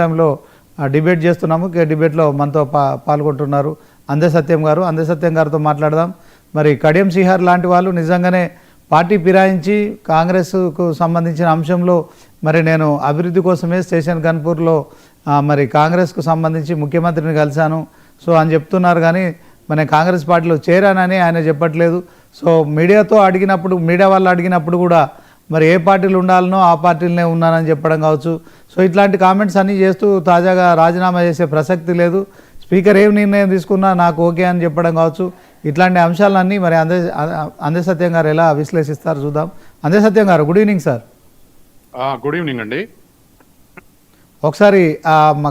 టైంలో డిబేట్ చేస్తున్నాము. డిబేట్లో మనతో పా పాల్గొంటున్నారు అందే సత్యం గారు. అందే సత్యం గారితో మాట్లాడదాం. మరి కడియం శ్రీహార్ లాంటి వాళ్ళు నిజంగానే పార్టీ ఫిరాయించి కాంగ్రెస్కు సంబంధించిన అంశంలో మరి నేను అభివృద్ధి కోసమే స్టేషన్ గన్పూర్లో మరి కాంగ్రెస్కు సంబంధించి ముఖ్యమంత్రిని కలిశాను. సో అని చెప్తున్నారు కానీ మన కాంగ్రెస్ పార్టీలో చేరానని ఆయన చెప్పట్లేదు. సో మీడియాతో అడిగినప్పుడు మీడియా వాళ్ళు అడిగినప్పుడు కూడా మరి ఏ పార్టీలు ఉండాలనో ఆ పార్టీలనే ఉన్నానని చెప్పడం కావచ్చు. సో ఇట్లాంటి కామెంట్స్ అన్నీ చేస్తూ తాజాగా రాజీనామా చేసే ప్రసక్తి లేదు. స్పీకర్ ఏం నిర్ణయం తీసుకున్నా నాకు ఓకే అని చెప్పడం కావచ్చు. ఇట్లాంటి అంశాలన్నీ మరి అందే అందే సత్యం గారు ఎలా విశ్లేషిస్తారు చూద్దాం. అందే సత్యం గారు good evening sir. Good evening అండి. ఒకసారి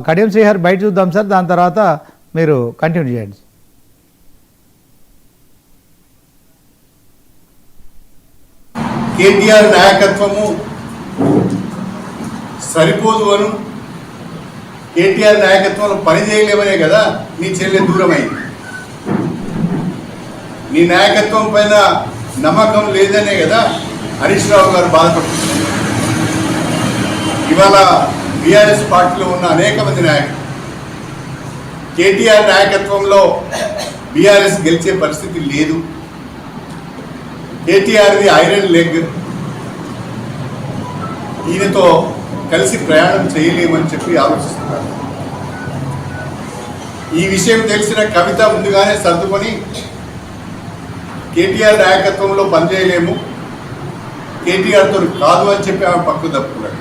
కడియం శ్రీహర్ బయట చూద్దాం సార్. దాని తర్వాత మీరు కంటిన్యూ చేయండి. కేటీఆర్ నాయకత్వము సరిపోదు అను. కేటీఆర్ నాయకత్వంలో పని చేయలేమనే కదా నీ చెల్లె దూరమైంది. నీ నాయకత్వం పైన నమ్మకం లేదనే కదా హరీష్ రావు గారు బాధపడుతున్నారు. ఇవాళ బీఆర్ఎస్ పార్టీలో ఉన్న అనేక మంది నాయకులు కేటీఆర్ నాయకత్వంలో బీఆర్ఎస్ గెలిచే పరిస్థితి లేదు. కేటీఆర్ది ఐరన్ లెగ్. ఈయనతో కలిసి ప్రయాణం చేయలేమని చెప్పి ఆలోచిస్తున్నారు. ఈ విషయం తెలిసిన కవిత ముందుగానే సర్దుకొని కేటీఆర్ నాయకత్వంలో పనిచేయలేము కేటీఆర్తో కాదు అని చెప్పి ఆమె పక్కు తప్పుకున్నాడు.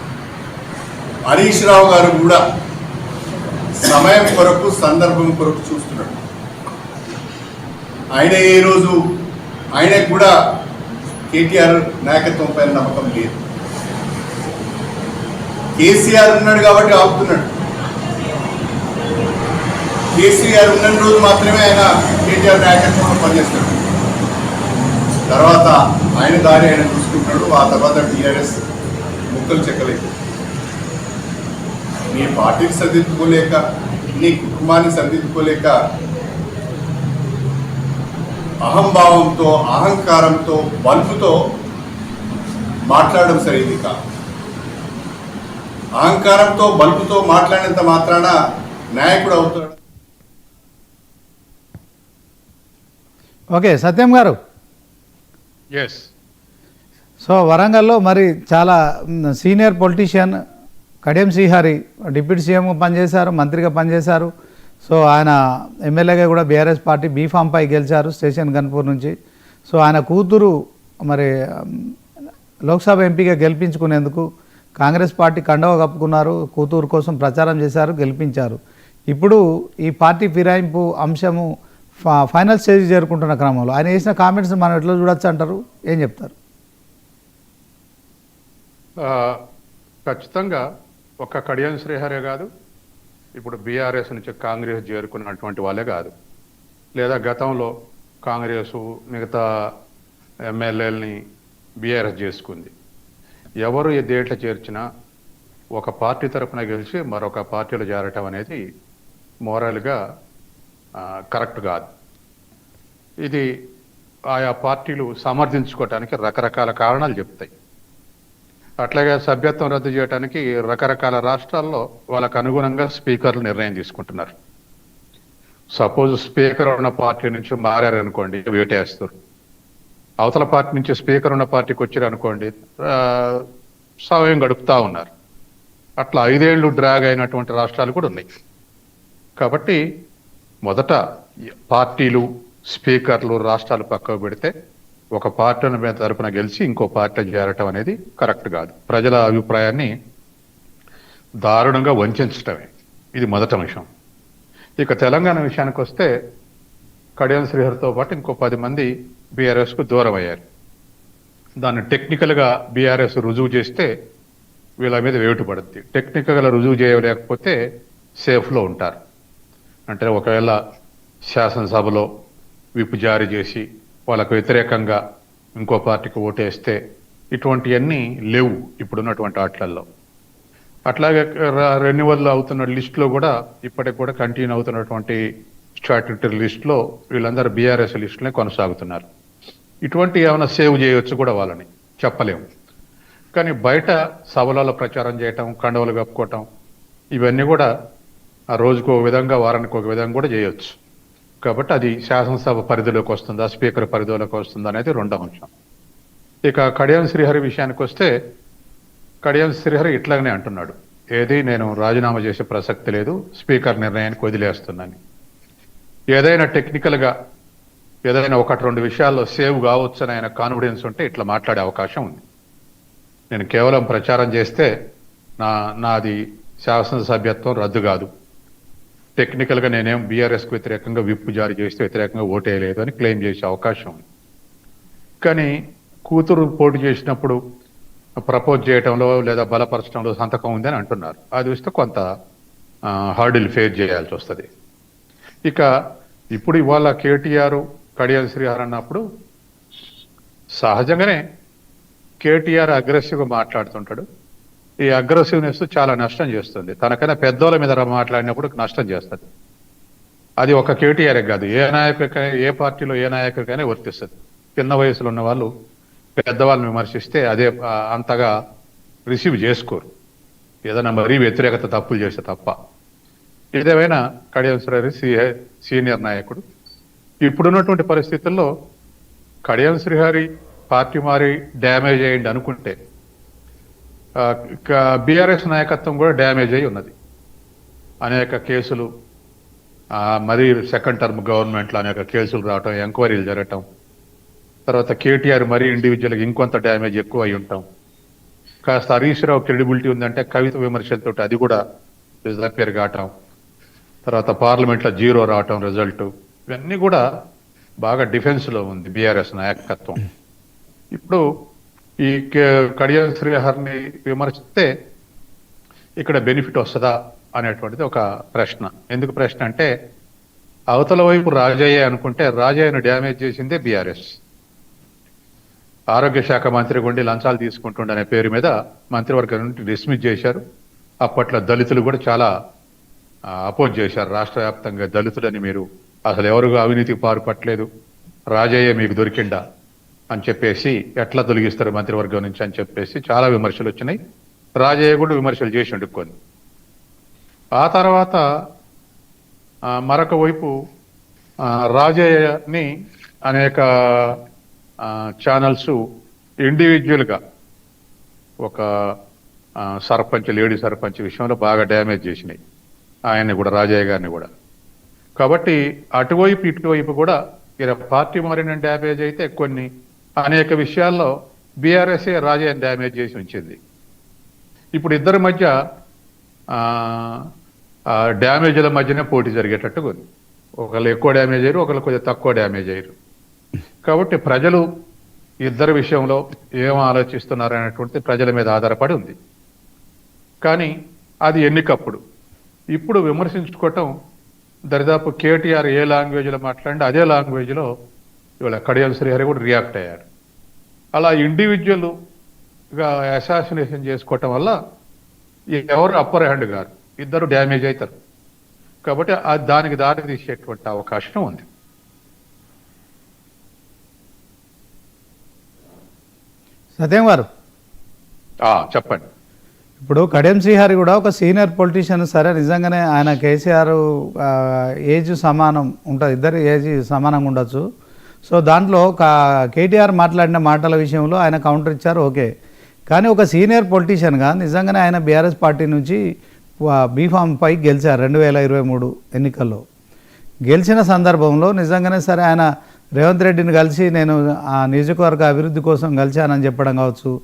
హరీష్ రావు గారు కూడా సమయం కొరకు సందర్భం కొరకు చూస్తున్నాడు. ఆయన ఏ రోజు ఆయనకు కూడా కేటీఆర్ నాయకత్వం పైన నమ్మకం లేదు. కేసీఆర్ ఉన్నాడు కాబట్టి ఆపుతున్నాడు. కేసీఆర్ ఉన్న రోజు మాత్రమే ఆయన కేటీఆర్ నాయకత్వంలో పనిచేస్తాడు. తర్వాత ఆయన దారి ఆయన చూసుకుంటున్నాడు ఆ తర్వాత టీఆర్ఎస్ ముక్కలు చెక్కలేదు. నీ పార్టీని సరిదిద్దుకోలేక నీ కుటుంబాన్ని సరిదిద్దుకోలేక అహంభావంతో అహంకారంతో బల్పుతో మాట్లాడడం సరైంది కాదు. అహంకారంతో బల్పుతో మాట్లాడినంత మాత్రాన నాయకుడు అవుతాడు. ఓకే సత్యం గారు. ఎస్ సో వరంగల్లో మరి చాలా senior politician Kadiyam Srihari deputy సీఎంగా పనిచేశారు మంత్రిగా పనిచేశారు. సో ఆయన ఎమ్మెల్యేగా కూడా బీఆర్ఎస్ పార్టీ బీఫామ్పై గెలిచారు స్టేషన్ గన్పూర్ నుంచి. సో ఆయన కూతురు మరి లోక్సభ ఎంపీగా గెలిపించుకునేందుకు కాంగ్రెస్ పార్టీ కండవ కప్పుకున్నారు కూతురు కోసం ప్రచారం చేశారు గెలిపించారు. ఇప్పుడు ఈ పార్టీ ఫిరాయింపు అంశము ఫైనల్ స్టేజ్ చేరుకుంటున్న క్రమంలో ఆయన చేసిన కామెంట్స్ మనం ఎట్లా చూడొచ్చు అంటారు? ఏం చెప్తారు? ఖచ్చితంగా ఒక్క కడియం శ్రీహరే కాదు ఇప్పుడు బీఆర్ఎస్ నుంచి కాంగ్రెస్ చేరుకున్నటువంటి వాళ్ళే కాదు. లేదా గతంలో కాంగ్రెస్ మిగతా ఎమ్మెల్యేలని బీఆర్ఎస్ చేసుకుంది. ఎవరు ఏ దేంట్లో చేర్చినా ఒక పార్టీ తరఫున గెలిచి మరొక పార్టీలో చేరటం అనేది మోరల్గా కరెక్ట్ కాదు. ఇది ఆయా పార్టీలు సమర్థించుకోవటానికి రకరకాల కారణాలు చెప్తాయి. అట్లాగే సభ్యత్వం రద్దు చేయడానికి రకరకాల రాష్ట్రాల్లో వాళ్ళకు అనుగుణంగా స్పీకర్లు నిర్ణయం తీసుకుంటున్నారు. సపోజ్ స్పీకర్ ఉన్న పార్టీ నుంచి మారారనుకోండి వేటేస్తారు. అవతల పార్టీ నుంచి స్పీకర్ ఉన్న పార్టీకి వచ్చారు అనుకోండి సమయం గడుపుతా ఉన్నారు. అట్లా ఐదేళ్ళు డ్రాగ్ అయినటువంటి రాష్ట్రాలు కూడా ఉన్నాయి. కాబట్టి మొదట పార్టీలు స్పీకర్లు రాష్ట్రాలు పక్కకు పెడితే ఒక పార్టీ మీద తరపున గెలిచి ఇంకో పార్టీ చేరటం అనేది కరెక్ట్ కాదు. ప్రజల అభిప్రాయాన్ని దారుణంగా వంచడమే ఇది మొదటి అంశం ఇక తెలంగాణ విషయానికి వస్తే కడియం శ్రీహరితో పాటు ఇంకో పది మంది బీఆర్ఎస్కు దూరం అయ్యారు దాన్ని టెక్నికల్గా బీఆర్ఎస్ రుజువు చేస్తే వీళ్ళ మీద వేటు పడుద్ది. టెక్నికల్గా రుజువు చేయలేకపోతే సేఫ్లో ఉంటారు. అంటే ఒకవేళ శాసనసభలో విప్ జారీ చేసి వాళ్ళకు వ్యతిరేకంగా ఇంకో పార్టీకి ఓటేస్తే ఇటువంటివన్నీ లేవు ఇప్పుడున్నటువంటి ఆటలలో. అట్లాగే రెన్యువల్ అవుతున్న లిస్టులో కూడా ఇప్పటికి కూడా కంటిన్యూ అవుతున్నటువంటి స్టాట్యూటరీ లిస్టులో వీళ్ళందరూ బీఆర్ఎస్ లిస్టులే కొనసాగుతున్నారు. ఇటువంటి ఏమైనా సేవ్ చేయొచ్చు కూడా వాళ్ళని చెప్పలేము. కానీ బయట సభలలో ప్రచారం చేయటం కండవలు కప్పుకోవటం ఇవన్నీ కూడా ఆ రోజుకు ఒక విధంగా వారానికి ఒక విధంగా కూడా చేయొచ్చు. కాబట్టి అది శాసనసభ పరిధిలోకి వస్తుందా స్పీకర్ పరిధిలోకి వస్తుందా అనేది రెండో అంశం. ఇక కడియం శ్రీహరి విషయానికి వస్తే కడియం శ్రీహరి ఇట్లాగనే అంటున్నాడు. ఏది నేను రాజీనామా చేసే ప్రసక్తి లేదు స్పీకర్ నిర్ణయానికి వదిలేస్తున్నాను. ఏదైనా టెక్నికల్గా ఏదైనా ఒకటి రెండు విషయాల్లో సేవ్ కావచ్చని ఆయన కాన్ఫిడెన్స్ ఉంటే ఇట్లా మాట్లాడే అవకాశం ఉంది. నేను కేవలం ప్రచారం చేస్తే నా నాది శాసనసభ్యత్వం రద్దు కాదు. టెక్నికల్గా నేనేం బీఆర్ఎస్కి వ్యతిరేకంగా విప్పు జారీ చేస్తే వ్యతిరేకంగా ఓటేయలేదు అని క్లెయిమ్ చేసే అవకాశం ఉంది. కానీ కూతురు పోటీ చేసినప్పుడు ప్రపోజ్ చేయటంలో లేదా బలపరచడంలో సంతకం ఉందని అంటున్నారు. అది చూస్తే కొంత హార్డిల్ ఫేస్ చేయాల్సి వస్తుంది. ఇక ఇప్పుడు ఇవాళ కేటీఆర్ కడియాల శ్రీహార్ అన్నప్పుడు సహజంగానే కేటీఆర్ అగ్రెసివ్గా మాట్లాడుతుంటాడు. ఈ అగ్రెసివ్నెస్ చాలా నష్టం చేస్తుంది. తనకైనా పెద్దోళ్ళ మీద మాట్లాడినప్పుడు నష్టం చేస్తుంది. అది ఒక కేటీఆర్ కాదు ఏ నాయకుడికైనా ఏ పార్టీలో ఏ నాయకుడికైనా వర్తిస్తుంది. చిన్న వయసులో ఉన్న వాళ్ళు పెద్దవాళ్ళని విమర్శిస్తే అదే అంతగా రిసీవ్ చేసుకోరు. ఏదైనా మరీ వ్యతిరేకత తప్పులు చేస్తే తప్ప. ఏదేమైనా కడియం శ్రీహరి సీ- సీనియర్ నాయకుడు. ఇప్పుడున్నటువంటి పరిస్థితుల్లో కడియం శ్రీహరి పార్టీ మారి డ్యామేజ్ అయ్యండి అనుకుంటే బీఆర్ఎస్ నాయకత్వం కూడా డ్యామేజ్ అయి ఉన్నది. అనేక కేసులు మరి మరీ సెకండ్ టర్మ్ గవర్నమెంట్లో అనేక కేసులు రావటం ఎంక్వైరీలు జరగటం తర్వాత కేటీఆర్ మరీ ఇండివిజువల్గా ఇంకొంత డ్యామేజ్ ఎక్కువ అయి ఉంటాం. కాస్త హరీష్ రావు క్రెడిబిలిటీ ఉందంటే కవిత విమర్శలతో అది కూడా డిజపేర్ కావటం తర్వాత పార్లమెంట్లో జీరో రావటం రిజల్ట్ ఇవన్నీ కూడా బాగా డిఫెన్స్లో ఉంది బీఆర్ఎస్ నాయకత్వం. ఇప్పుడు ఈ కడియం శ్రీహర్ని విమర్శిస్తే ఇక్కడ బెనిఫిట్ వస్తుందా అనేటువంటిది ఒక ప్రశ్న. ఎందుకు ప్రశ్న అంటే అవతల వైపు రాజయ్య అనుకుంటే రాజయ్యను డ్యామేజ్ చేసిందే బీఆర్ఎస్. ఆరోగ్య శాఖ మంత్రి గుండి లంచాలు తీసుకుంటుండనే పేరు మీద మంత్రివర్గం నుండి డిస్మిస్ చేశారు. అప్పట్లో దళితులు కూడా చాలా అపోజ్ చేశారు. రాష్ట్ర వ్యాప్తంగా దళితులని మీరు అసలు ఎవరు అవినీతికి పారుపట్టలేదు. రాజయ్య మీకు దొరికిండా? అని చెప్పేసి ఎట్లా తొలగిస్తారు మంత్రివర్గం నుంచి అని చెప్పేసి చాలా విమర్శలు వచ్చినాయి. రాజయ్య కూడా విమర్శలు చేసిండు కొన్ని ఆ తర్వాత మరొక వైపు రాజయ్యని అనేక ఛానల్స్ ఇండివిజువల్గా ఒక సర్పంచ్ లేడీ సర్పంచ్ విషయంలో బాగా డ్యామేజ్ చేసినాయి. ఆయన్ని కూడా రాజయ్య గారిని కూడా. కాబట్టి అటువైపు ఇటువైపు కూడా ఇలా పార్టీ మారిన డ్యామేజ్ అయితే కొన్ని అనేక విషయాల్లో బీఆర్ఎస్ఏ రాజయ్యని డ్యామేజ్ చేసి ఉంచింది. ఇప్పుడు ఇద్దరి మధ్య డ్యామేజ్ల మధ్యనే పోటీ జరిగేటట్టుగా ఉంది. ఒకళ్ళు ఎక్కువ డ్యామేజ్ అయ్యారు ఒకళ్ళు కొంచెం తక్కువ డ్యామేజ్ అయ్యారు. కాబట్టి ప్రజలు ఇద్దరి విషయంలో ఏం ఆలోచిస్తున్నారు అనేటువంటి ప్రజల మీద ఆధారపడి ఉంది. కానీ అది ఎన్నికప్పుడు. ఇప్పుడు విమర్శించుకోవటం దరిదాపు కేటీఆర్ ఏ లాంగ్వేజ్లో మాట్లాడి అదే లాంగ్వేజ్లో ఇవాళ కడియం శ్రీహరి కూడా రియాక్ట్ అయ్యారు అలా ఇండివిజువల్గా అసాసినేషన్ చేసుకోవటం వల్ల ఎవరు అప్పర్ హ్యాండ్ గారు? ఇద్దరు డ్యామేజ్ అవుతారు కాబట్టి ఆ దానికి దారి తీసేటువంటి అవకాశం ఉంది. సత్యం గారు. చెప్పండి. ఇప్పుడు కడియం శ్రీహరి కూడా ఒక సీనియర్ పొలిటీషియన్ సరే నిజంగానే ఆయన కేసీఆర్ ఏజ్ సమానం ఉంటుంది ఇద్దరు ఏజ్ సమానంగా ఉండొచ్చు. సో దాంట్లో కా- కేటీఆర్ మాట్లాడిన మాటల విషయంలో ఆయన కౌంటర్ ఇచ్చారు ఓకే. కానీ ఒక సీనియర్ పొలిటీషియన్గా నిజంగానే ఆయన బీఆర్ఎస్ పార్టీ నుంచి బీఫామ్ పై గెలిచారు రెండు వేల ఇరవై మూడు ఎన్నికల్లో. గెలిచిన సందర్భంలో నిజంగానే సరే ఆయన రేవంత్ రెడ్డిని కలిసి నేను ఆ నియోజకవర్గ అభివృద్ధి కోసం కలిశానని చెప్పడం కావచ్చు.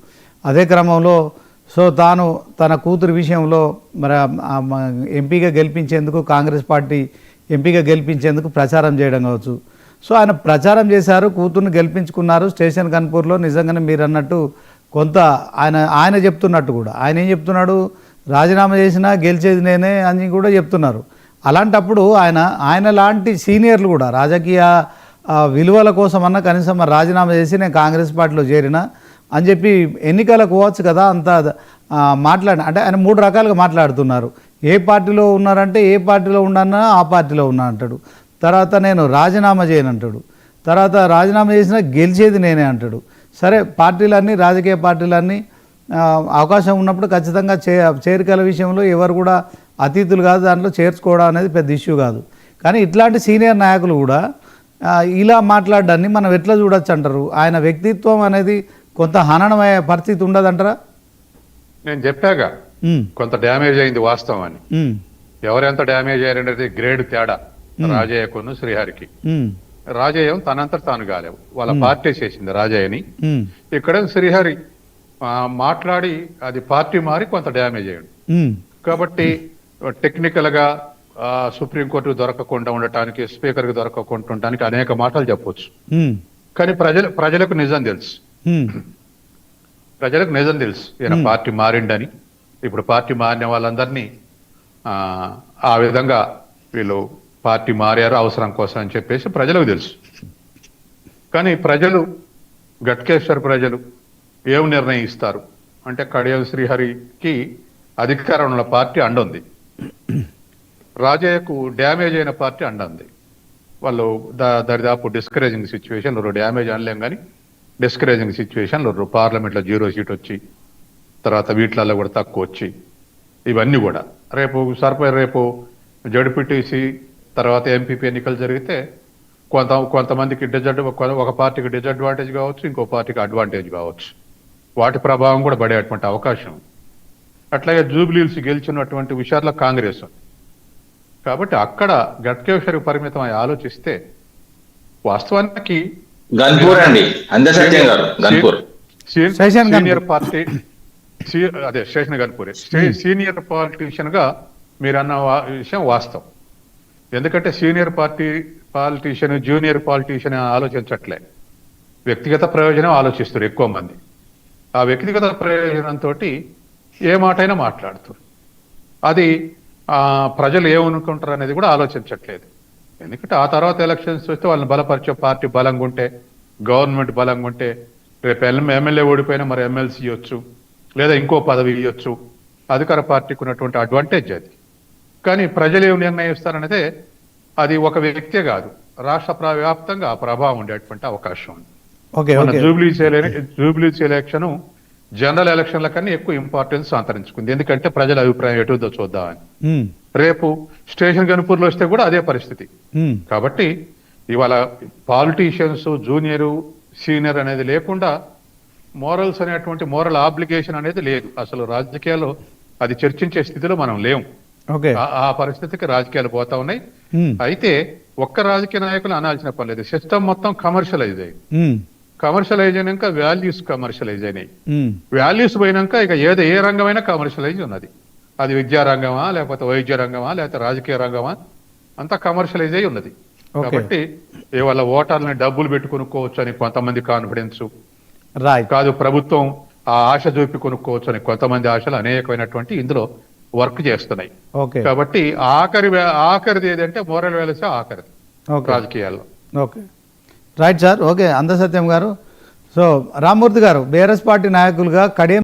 అదే క్రమంలో సో తాను తన కూతురు విషయంలో మరి ఎంపీగా గెలిపించేందుకు కాంగ్రెస్ పార్టీ ఎంపీగా గెలిపించేందుకు ప్రచారం చేయడం కావచ్చు. సో ఆయన ప్రచారం చేశారు కూతుర్ని గెలిపించుకున్నారు స్టేషన్ కన్పూర్లో నిజంగానే మీరు అన్నట్టు కొంత ఆయన ఆయన చెప్తున్నట్టు కూడా. ఆయన ఏం చెప్తున్నాడు? రాజీనామా చేసినా గెలిచేది నేనే అని కూడా చెప్తున్నారు. అలాంటప్పుడు ఆయన ఆయన లాంటి సీనియర్లు కూడా రాజకీయ విలువల కోసం అన్న కనీసం రాజీనామా చేసి నేను కాంగ్రెస్ పార్టీలో చేరిన అని చెప్పి ఎన్నికలకు పోవచ్చు కదా అంత మాట్లాడిన అంటే ఆయన మూడు రకాలుగా మాట్లాడుతున్నారు. ఏ పార్టీలో ఉన్నారంటే ఏ పార్టీలో ఉన్నానా ఆ పార్టీలో ఉన్నా అంటాడు. తర్వాత నేను రాజీనామా చేయను అంటాడు. తర్వాత రాజీనామా చేసినా గెలిచేది నేనే అంటాడు. సరే పార్టీలన్నీ రాజకీయ పార్టీలన్నీ అవకాశం ఉన్నప్పుడు ఖచ్చితంగా చే చేరికల విషయంలో ఎవరు కూడా అతిథులు కాదు దాంట్లో చేర్చుకోవడం అనేది పెద్ద ఇష్యూ కాదు. కానీ ఇట్లాంటి సీనియర్ నాయకులు కూడా ఇలా మాట్లాడడాన్ని మనం ఎట్లా చూడొచ్చు అంటారు? ఆయన వ్యక్తిత్వం అనేది కొంత హననమయ్యే పరిస్థితి ఉండదంటారా? నేను చెప్పాగా ఉమ్, కొంత డ్యామేజ్ అయింది వాస్తవం అని. ఎవరెంత డ్యామేజ్ అయ్యారనేది గ్రేడ్ తేడా. రాజయ్యకును శ్రీహరికి. రాజయ్యం తనంతట తాను కాలేవు వాళ్ళ పార్టీ చేసింది రాజయ్యని. ఇక్కడ శ్రీహరి మాట్లాడి అది పార్టీ మారి కొంత డ్యామేజ్ అయ్యాడు. కాబట్టి టెక్నికల్గా ఆ, సుప్రీంకోర్టుకు దొరకకుండా ఉండటానికి స్పీకర్కి దొరకకుండా ఉండటానికి అనేక మాటలు చెప్పొచ్చు. కానీ ప్రజలు ప్రజలకు నిజం తెలుసు. ప్రజలకు నిజం తెలుసు. ఈయన పార్టీ మారిండని. ఇప్పుడు పార్టీ మారిన వాళ్ళందరినీ ఆ, ఆ విధంగా వీళ్ళు పార్టీ మారారు అవసరం కోసం అని చెప్పేసి ప్రజలకు తెలుసు. కానీ ప్రజలు గట్కేశ్వర్ ప్రజలు ఏం నిర్ణయిస్తారు? అంటే కడియం శ్రీహరికి అధికారంలో పార్టీ అండుంది. రాజయ్యకు డ్యామేజ్ అయిన పార్టీ అండుంది. వాళ్ళు దా- దరిదాపు డిస్కరేజింగ్ సిచ్యువేషన్ డ్యామేజ్ అనలేం కానీ డిస్కరేజింగ్ సిచ్యువేషన్ పార్లమెంట్లో జీరో సీట్ వచ్చి తర్వాత వీటిలలో కూడా తక్కువ వచ్చి ఇవన్నీ కూడా. రేపు సర్ప రేపు జడ్పీటీసీ తర్వాత ఎంపీపీ ఎన్నికలు జరిగితే కొంత కొంతమందికి డిజడ్ ఒక పార్టీకి డిసడ్వాంటేజ్ కావచ్చు ఇంకో పార్టీకి అడ్వాంటేజ్ కావచ్చు. వాటి ప్రభావం కూడా పడేటువంటి అవకాశం. అట్లాగే జూబ్లీల్స్ గెలిచినటువంటి విషయాల్లో కాంగ్రెస్. కాబట్టి అక్కడ గట్కేశ్వరి పరిమితం అయి ఆలోచిస్తే వాస్తవానికి. సీనియర్ పార్టీ సీ- అదే శేషన్ గన్పూరే. సీనియర్ పాలిటీషియన్గా మీరు అన్న విషయం వాస్తవం. ఎందుకంటే senior party politician junior politician ఆలోచించట్లే. వ్యక్తిగత ప్రయోజనం ఆలోచిస్తారు ఎక్కువ మంది. ఆ వ్యక్తిగత ప్రయోజనంతో ఏ మాటైనా మాట్లాడుతారు అది ప్రజలు ఏమనుకుంటారు అనేది కూడా ఆలోచించట్లేదు. ఎందుకంటే ఆ తర్వాత ఎలక్షన్స్ వస్తే వాళ్ళని బలపరిచే పార్టీ బలంగా ఉంటే గవర్నమెంట్ బలంగా ఉంటే రేపు ఎమ్మెల్యే ఓడిపోయినా మరి ఎమ్మెల్సీ ఇవ్వచ్చు లేదా ఇంకో పదవి ఇవ్వచ్చు అధికార పార్టీకి ఉన్నటువంటి అడ్వాంటేజ్ అది. కానీ ప్రజలు ఏం నిర్ణయిస్తారనేదే అది ఒక వ్యక్తే కాదు. రాష్ట్ర ప్ర- వ్యాప్తంగా ఆ ప్రభావం ఉండేటువంటి అవకాశం ఉంది. మన జూబ్లీస్ ఎలే- జూబ్లీస్ ఎలక్షన్ జనరల్ ఎలక్షన్ల కన్నా ఎక్కువ ఇంపార్టెన్స్ సంతరించుకుంది. ఎందుకంటే ప్రజల అభిప్రాయం ఎటుందో చూద్దామని రేపు స్టేషన్ గనుపూర్లో వస్తే కూడా అదే పరిస్థితి. కాబట్టి ఇవాళ పాలిటీషియన్స్ జూనియర్ సీనియర్ అనేది లేకుండా మోరల్స్ అనేటువంటి మోరల్ ఆబ్లిగేషన్ అనేది లేదు. అసలు రాజకీయాల్లో అది చర్చించే స్థితిలో మనం లేము. ఆ- పరిస్థితికి రాజకీయాలు పోతా ఉన్నాయి. అయితే ఒక్క రాజకీయ నాయకులు అనాల్సిన పని లేదు. సిస్టమ్ మొత్తం కమర్షియలైజ్ అయ్యింది. కమర్షియలైజ్ అయినాక వాల్యూస్ కమర్షియలైజ్ అయినాయి. వాల్యూస్ పోయినాక ఇక ఏదో ఏ రంగమైనా కమర్షియలైజ్ ఉన్నది. అది విద్యా రంగమా లేకపోతే వైద్య రంగమా లేకపోతే రాజకీయ రంగమా అంతా కమర్షియలైజ్ అయి ఉన్నది. కాబట్టి ఇవాళ ఓటర్లని డబ్బులు పెట్టి కొనుక్కోవచ్చు అని కొంతమంది కాన్ఫిడెన్స్ కాదు ప్రభుత్వం ఆ ఆశ చూపి కొనుక్కోవచ్చు అని కొంతమంది ఆశలు అనేకమైనటువంటి ఇందులో వర్క్ చేస్తున్నాయి. ఓకే కాబట్టి ఆఖరి ఆఖరిది ఏదంటే మోరల్ వ్యాల్యూస్ ఆఖరిది ఓకే రాజకీయాల్లో. Okay right sir okay Andasatyam గారు. సో రామ్మూర్తి గారు బీఆర్ఎస్ పార్టీ నాయకులుగా కడియం